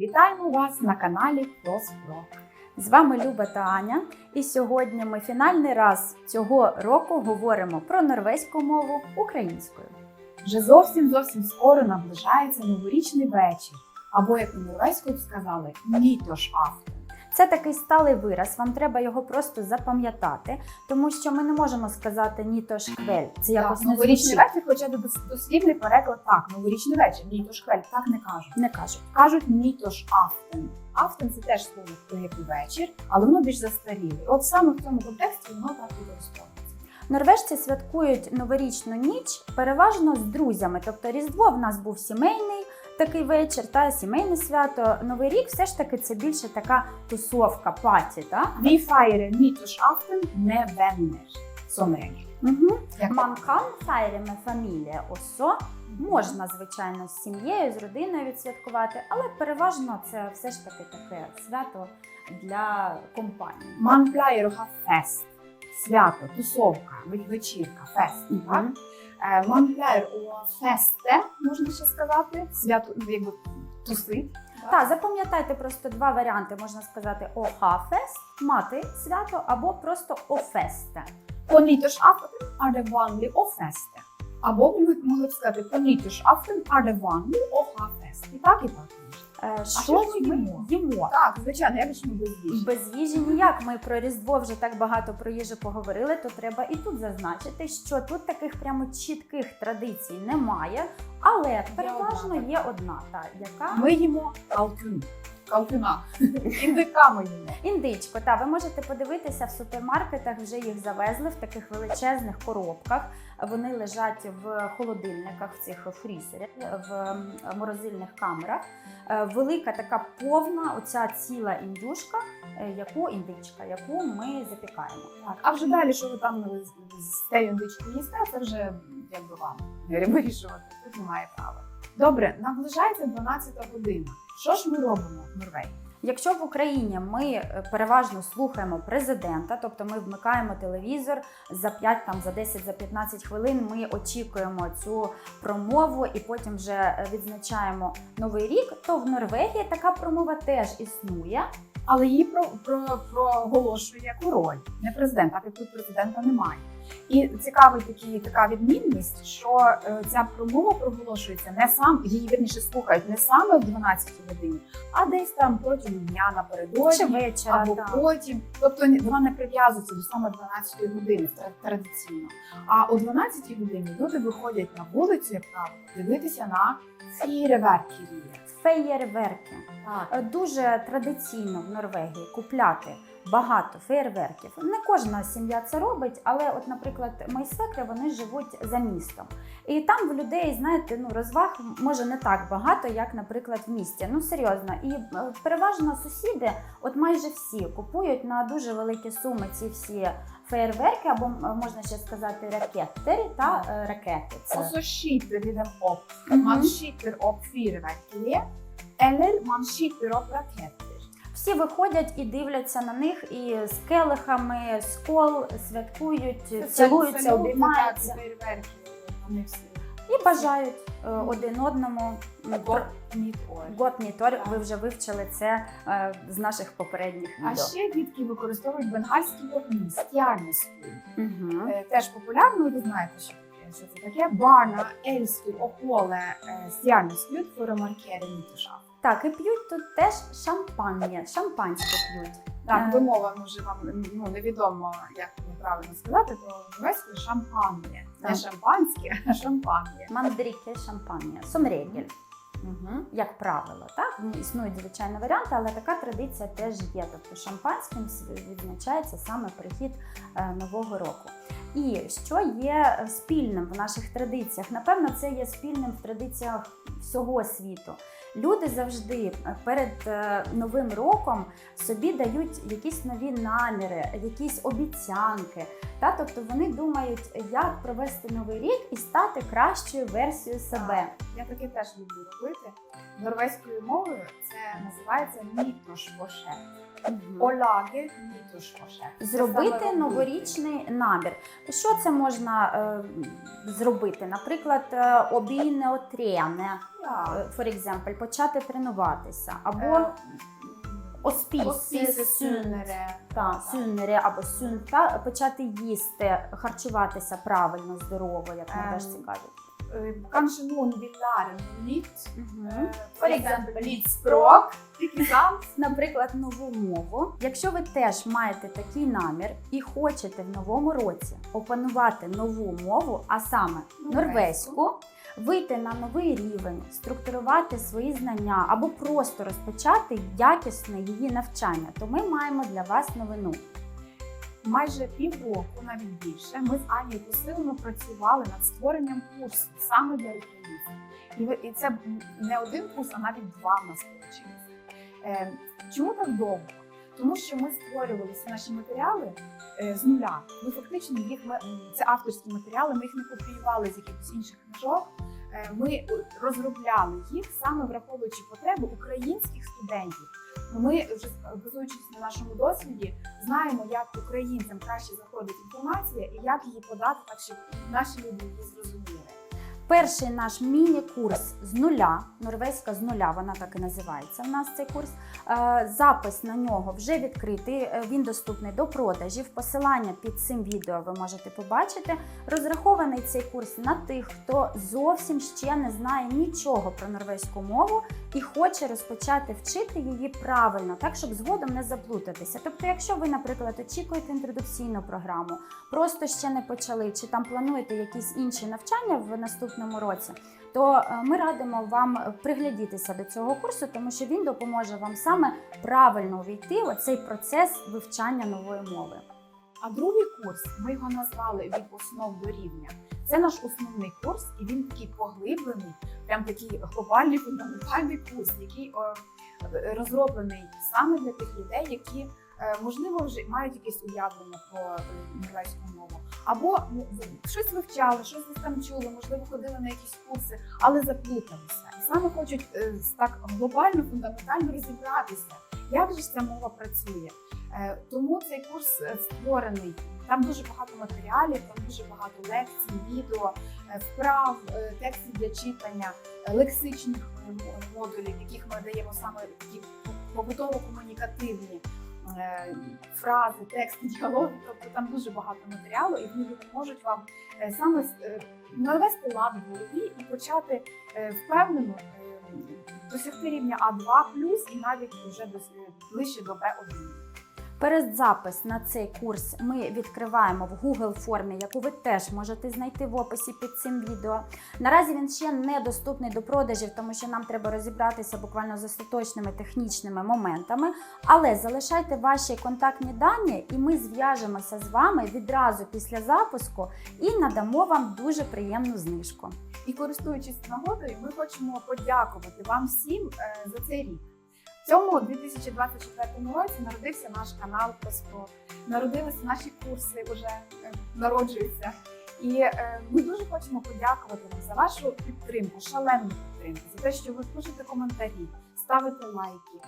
Вітаємо вас на каналі ProSpro. З вами Люба та Аня, і сьогодні ми фінальний раз цього року говоримо про норвезьку мову українською. Вже зовсім зовсім скоро наближається новорічний вечір, або як у норвезькою сказали, нітошафтен. Це такий сталий вираз, вам треба його просто запам'ятати, тому що ми не можемо сказати ні то шквель. Це якось не Новорічний вечір, хоча дос- дослівний переклад так, новорічний вечір, нітошквель, так не кажуть. Не кажуть. Кажуть нітошафтен. Афтен це теж слово про вечір, але воно більш застаріле. От саме в цьому контексті воно так і використовується. Норвежці святкують новорічну ніч переважно з друзями. Тобто Різдво в нас був сімейний такий вечір, та сімейне свято. Новий рік все ж таки це більше така тусовка, паті. Та? Feirer nyttårsaften med venner, som regel. Угу. Man kan feire med familie også. Можна, звичайно, з сім'єю, з родиною відсвяткувати, але переважно це все ж таки таке свято для компанії. Man fest. Свято, тусовка, вечірка, фест. Так? Е, pleier å feste, можна ще сказати. Свято, ну, якби тусить. Так, запам'ятайте просто два варіанти. Можна сказати «Оха-фест», мати свято, або просто «Офесте». Er det vanlig å. Або ви могли б сказати, det vanlig å fest. І так, і так. Е, що ж ми їмо? їмо? Так, звичайно, як ж ми без їжі. Без їжі ніяк. Ми про Різдво вже так багато про їжу поговорили, то треба і тут зазначити, що тут таких прямо чітких традицій немає, але переважно є одна, та яка Ми їмо калтюн. Калтюна. Індика ми їмо. Індичко, та ви можете подивитися в супермаркетах, вже їх завезли в таких величезних коробках. Вони лежать в холодильниках, в цих фрізерах, в морозильних камерах. Е, Велика така повна, оця ціла індюшка, е, яку індичка, яку ми запікаємо. Так, а вже далі, що ви там з- тією індичкою їсте, це вже якби вам вирішувати. Тут немає права. Добре, наближається 12 година. Що ж ми робимо в Норвегії? Якщо в Україні ми е, переважно слухаємо президента, тобто ми вмикаємо телевізор за 5, там за 10, за 15 хвилин, ми очікуємо цю промову і потім вже е, відзначаємо новий рік, то в Норвегії така промова теж існує. Але її про, про, проголошує король, не президент, як тут президента немає. І цікавий такий, така відмінність, що е, ця промова проголошується не сам, її верніше слухають не саме в 12 годині, а десь там протягом дня напередодні. Чи вечора або так. потім. Тобто вона не прив'язується до саме 12 години традиційно. А о 12 годині люди виходять на вулицю, як правило, дивитися на фієверкерії. феєрверки. Так. Е, Дуже традиційно в Норвегії купляти багато феєрверків. Не кожна сім'я це робить, але, от, наприклад, мої свекри вони живуть за містом. І там в людей, знаєте, ну розваг може не так багато, як, наприклад, в місті. Ну серйозно. І е, переважно сусіди, от майже всі, купують на дуже великі суми ці всі феєрверки, або можна ще сказати ракети та е, ракети. Це så skyter de dem opp. Man skyter opp fyrverkeriet, eller man skyter opp raketter. Всі виходять і дивляться на них, і з келихами, з кол святкують, цілуються, обіймаються вони всі. і бажають е, один одному Нітор. Ви вже вивчили це е, з наших попередніх А відео. ще дітки використовують бенгальські вогні, стіальницю. Угу. Е, Теж популярно, ви знаєте, що таке, що це таке. Å holde eh, stjerneskudd for å markere nyttårsaften. Так, і п'ють тут теж шампання, шампанське п'ють. Так, Е. вимова може вам ну, невідомо, як неправильно сказати, то німецькою шампанє. Не шампанське, а шампанє. Мандріки, шампання, сомрегель. Угу. Як правило, так існують звичайні варіанти, але така традиція теж є. Тобто шампанським відзначається саме прихід е, нового року. І що є е, спільним в наших традиціях? Напевно, це є спільним в традиціях всього світу. Люди завжди е, перед е, новим роком собі дають якісь нові наміри, якісь обіцянки. Та тобто вони думають, як провести новий рік і стати кращою версією себе. Я таке теж люблю робити. Норвезькою мовою це називається називається Олаги Зробити новорічний набір. Що це можна е, зробити? Наприклад, е, обійне отряне, Так. for example, почати тренуватися, або Е, оспіси, сюнере. та, або сюн, та почати їсти, харчуватися правильно, здорово, як Ем, норвежці кажуть. Е, Kanskje noen vil lære noe nytt. Е, eksempel litt språk. Наприклад, нову мову. Якщо ви теж маєте такий намір і хочете в новому році опанувати нову мову, а саме норвезьку, вийти на новий рівень, структурувати свої знання або просто розпочати якісне її навчання, то ми маємо для вас новину. Майже півроку, навіть більше, ми з Анією посилено працювали над створенням курсу саме для українців. І, це не один курс, а навіть два в нас вийшли. Е, чому так довго? Тому що ми створювали всі наші матеріали е, з нуля. Ми фактично їх це авторські матеріали, ми їх не копіювали з якихось інших книжок. Е, Ми розробляли їх саме враховуючи потреби українських студентів. Ми вже базуючись на нашому досвіді, знаємо, як українцям краще заходить інформація і як її подати, так щоб наші люди її зрозуміли. Перший наш міні-курс з нуля, норвезька з нуля, вона так і називається. У нас цей курс. Е, Запис на нього вже відкритий. е, Він доступний до продажів. Посилання під цим відео ви можете побачити. Розрахований цей курс на тих, хто зовсім ще не знає нічого про норвезьку мову і хоче розпочати вчити її правильно, так щоб згодом не заплутатися. Тобто, якщо ви, наприклад, очікуєте інтродукційну програму, просто ще не почали, чи там плануєте якісь інші навчання в наступному році, то е, ми радимо вам приглядітися до цього курсу, тому що він допоможе вам саме правильно увійти у цей процес вивчання нової мови. А другий курс ми його назвали від основ до рівня. Це наш основний курс, і він такий поглиблений, прям такий глобальний фундаментальний курс, який розроблений саме для тих людей, які е, можливо вже мають якесь уявлення про е, норвезьку мову, або ну, щось вивчали, щось десь там чули, можливо, ходили на якісь курси, але заплуталися. І саме хочуть е, так глобально, фундаментально розібратися, як же ця мова працює. Е, Тому цей курс е, створений. Там дуже багато матеріалів, там дуже багато лекцій, відео, е, вправ, е, текстів для читання, е, лексичних е, модулів, яких ми даємо саме такі побутово-комунікативні е, фрази, тексти, діалоги. Тобто там дуже багато матеріалу, і вони допоможуть вам е, саме е, навести лад в голові і почати е, впевнено е, досягти рівня А2 і навіть вже ближче до Б1. Передзапис на цей курс ми відкриваємо в Google формі, яку ви теж можете знайти в описі під цим відео. Наразі він ще не доступний до продажів, тому що нам треба розібратися буквально з остаточними технічними моментами. Але залишайте ваші контактні дані, і ми зв'яжемося з вами відразу після запуску і надамо вам дуже приємну знижку. І користуючись нагодою, ми хочемо подякувати вам всім е, за цей рік. Цьому 2024 році народився наш канал Проспро. Народилися наші курси, вже е, народжуються. І е, ми дуже хочемо подякувати вам за вашу підтримку, шалену підтримку, за те, що ви пишете коментарі, ставите лайки,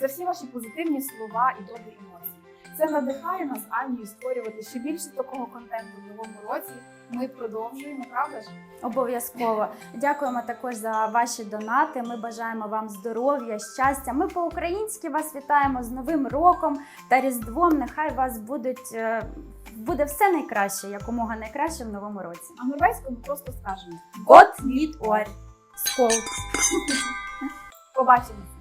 за всі ваші позитивні слова і добрі емоції. Це надихає нас Анію створювати ще більше такого контенту в новому році. Ми продовжуємо, правда ж? Обов'язково дякуємо також за ваші донати. Ми бажаємо вам здоров'я, щастя. Ми по-українськи вас вітаємо з Новим роком та Різдвом. Нехай вас будуть е, буде все найкраще, якомога найкраще в новому році. А ми просто скажемо Год від ор. Скол. Побачимось!